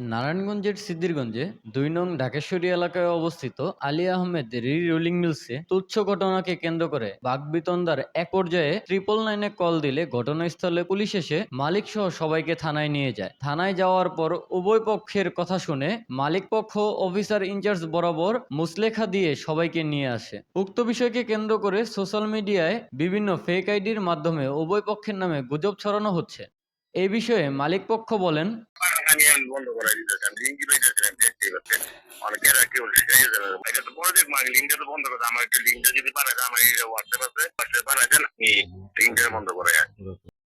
নারায়ণগঞ্জের সিদ্দিরগঞ্জে দুই নং ঢাকেশ্বরী এলাকায় অবস্থিত আলী আহমেদ রি রোলিং মিলসে তুচ্ছ ঘটনাকে কেন্দ্র করে বাগবিতন্দার এক পর্যায়ে ট্রিপল নাইনে কল দিলে ঘটনাস্থলে পুলিশ এসে মালিক সহ সবাইকে থানায় নিয়ে যায়। থানায় যাওয়ার পর উভয় পক্ষের কথা শুনে মালিক পক্ষ অফিসার ইনচার্জ বরাবর মুসলেখা দিয়ে সবাইকে নিয়ে আসে। উক্ত বিষয়কে কেন্দ্র করে সোশ্যাল মিডিয়ায় বিভিন্ন ফেক আইডির মাধ্যমে উভয় পক্ষের নামে গুজব ছড়ানো হচ্ছে। এই বিষয়ে মালিক পক্ষ বলেন আমি আমি বন্ধ করে দিতেছি আমি লিঙ্ক দেখতে পাচ্ছি আর এটা তো প্রজেক্ট মার্ক লিঙ্কটা তো বন্ধ করে আমার একটু লিঙ্কটা যদি পারে আমার এই হোয়াটসঅ্যাপ আছে হোয়াটসঅ্যাপ আমি লিঙ্কটা বন্ধ করে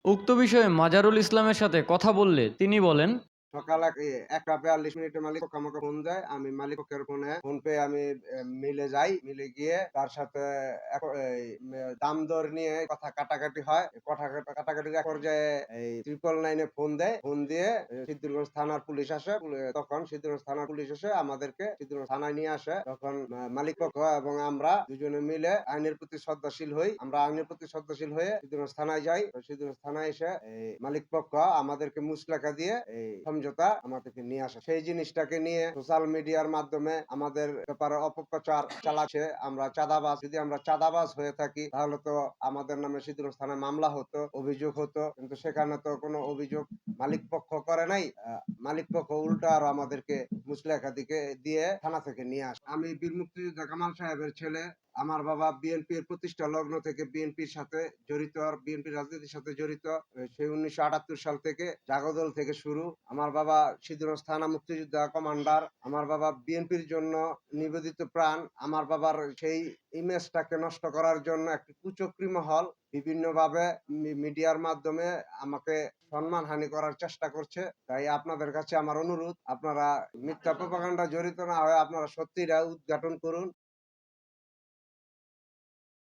উক্ত বিষয়ে মাজারুল ইসলামের সাথে কথা বললে তিনি বলেন সকাল একটা বিয়াল্লিশ মিনিটে মালিক আমাকে ফোন দেয়, আমি মালিক পক্ষের ফোনে ফোন পেয়ে আমি মিলে যাই, মিলে গিয়ে তার সাথে দাম দর নিয়ে কথা কাটাকাটি হয়। কথা কাটা- কাটাকাটির এক পর্যায়ে এই ট্রিপল নাইনে ফোন দেয়, ফোন দিয়ে সিদ্ধিরগঞ্জ থানার পুলিশ আসে তখন সিদ্ধিরগঞ্জ থানার পুলিশ এসে আমাদেরকে সিদ্ধিরগঞ্জ থানায় নিয়ে আসে। তখন মালিক পক্ষ এবং আমরা দুজনে মিলে আইনের প্রতি শ্রদ্ধাশীল হই। আমরা আইনের প্রতি শ্রদ্ধাশীল হয়ে সিদ্ধিরগঞ্জ থানায় যাই। সিদ্ধিরগঞ্জ থানায় এসে মালিক পক্ষ আমাদেরকে মুসলেখা দিয়ে, এই সমঝোতা আমাদেরকে নিয়ে আসে। সেই জিনিসটাকে নিয়ে সোশ্যাল মিডিয়ার মাধ্যমে আমাদের ব্যাপারে অপপ্রচার চালাচ্ছে। আমরা চাঁদাবাজ, যদি আমরা চাঁদাবাজ হয়ে থাকি, তাহলে তো আমাদের নামে সিদ্ধিরগঞ্জ থানায় মামলা হতো, অভিযোগ হতো। কিন্তু সেখানে তো কোনো অভিযোগ মালিক পক্ষ করে নাই। মালিক পক্ষ উল্টা আর আমাদেরকে মুসলেখা দিকে দিয়ে থানা থেকে নিয়ে আসে। আমি বীর মুক্তিযোদ্ধা কামাল সাহেবের ছেলে আমার বাবা বিএনপির প্রতিষ্ঠা লগ্ন থেকে বিএনপির সাথে জড়িত, আর বিএনপির রাজনীতির সাথে জড়িত সেই উনিশশো আটাত্তর সাল থেকে জাগদল থেকে শুরু। আমার বাবা সিদ্ধুরজ থানা মুক্তিযোদ্ধা কমান্ডার, আমার বাবা বিএনপির জন্য নিবেদিত প্রাণ, আমার বাবার সেই ইমেজটাকে নষ্ট করার জন্য একটি কুচক্রি মহল বিভিন্নভাবে মিডিয়ার মাধ্যমে আমাকে সম্মান হানি করার চেষ্টা করছে। তাই আপনাদের কাছে আমার অনুরোধ, আপনারা মিথ্যা প্রপাগান্ডা জড়িত না হয়ে আপনারা সত্যিটা উদ্ঘাটন করুন।